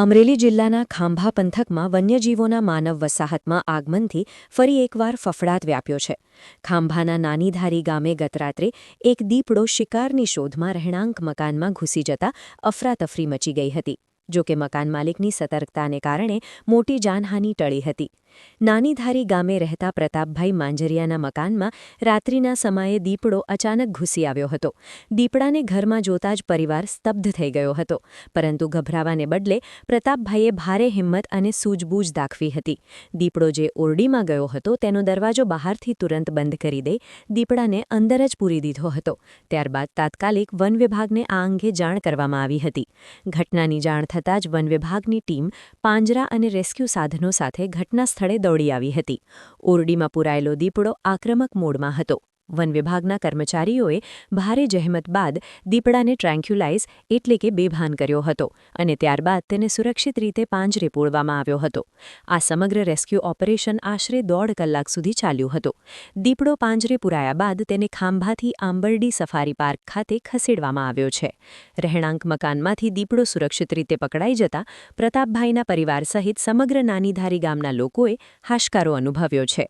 અમરેલી જિલ્લાના ખાંભા પંથકમાં વન્યજીવોના માનવ વસાહતમાં આગમનથી ફરી એકવાર ફફડાટ વ્યાપ્યો છે. ખાંભાના નાનીધારી ગામે ગતરાત્રે એક દીપડો શિકારની શોધમાં રહેણાંક મકાનમાં ઘૂસી જતા અફરાતફરી મચી ગઈ હતી, જોકે મકાન માલિકની સતર્કતાને કારણે મોટી જાનહાની ટળી હતી. નાનીધારી ગામે રહેતા પ્રતાપભાઈ માંજરિયાના મકાનમાં રાત્રિના સમયે દીપડો અચાનક ઘૂસી આવ્યો હતો. દીપડાને ઘરમાં જોતા જ પરિવાર સ્તબ્ધ થઈ ગયો હતો. પરંતુ ગભરાવાને બદલે પ્રતાપભાઈએ ભારે હિંમત અને સૂઝબૂઝ દાખવી હતી. દીપડો જે ઓરડીમાં ગયો હતો તેનો દરવાજો બહારથી તુરંત બંધ કરી દઈ દીપડાને અંદર જ પૂરી દીધો હતો. ત્યારબાદ તાત્કાલિક વન વિભાગને આ અંગે જાણ કરવામાં આવી હતી. ઘટનાની જાણ થતાં જ વન વિભાગની ટીમ પાંજરા અને રેસ્ક્યુ સાધનો સાથે ઘટના સ્થળે દોડી આવી હતી. ઓરડીમાં પુરાયેલો દીપડો આક્રમક મોડમાં હતો. વન વિભાગના કર્મચારીઓએ ભારે જહેમત બાદ દીપડાને ટ્રેન્ક્યુલાઇઝ એટલે કે બેભાન કર્યો હતો અને ત્યારબાદ તેને સુરક્ષિત રીતે પાંજરે પોળવામાં આવ્યો હતો. આ સમગ્ર રેસ્ક્યુ ઓપરેશન આશરે દોઢ કલાક સુધી ચાલ્યું હતું. દીપડો પાંજરે પુરાયા બાદ તેને ખાંભાથી આંબરડી સફારી પાર્ક ખાતે ખસેડવામાં આવ્યો છે. રહેણાંક મકાનમાંથી દીપડો સુરક્ષિત રીતે પકડાઈ જતા પ્રતાપભાઈના પરિવાર સહિત સમગ્ર નાનીધારી ગામના લોકોએ હાશકારો અનુભવ્યો છે.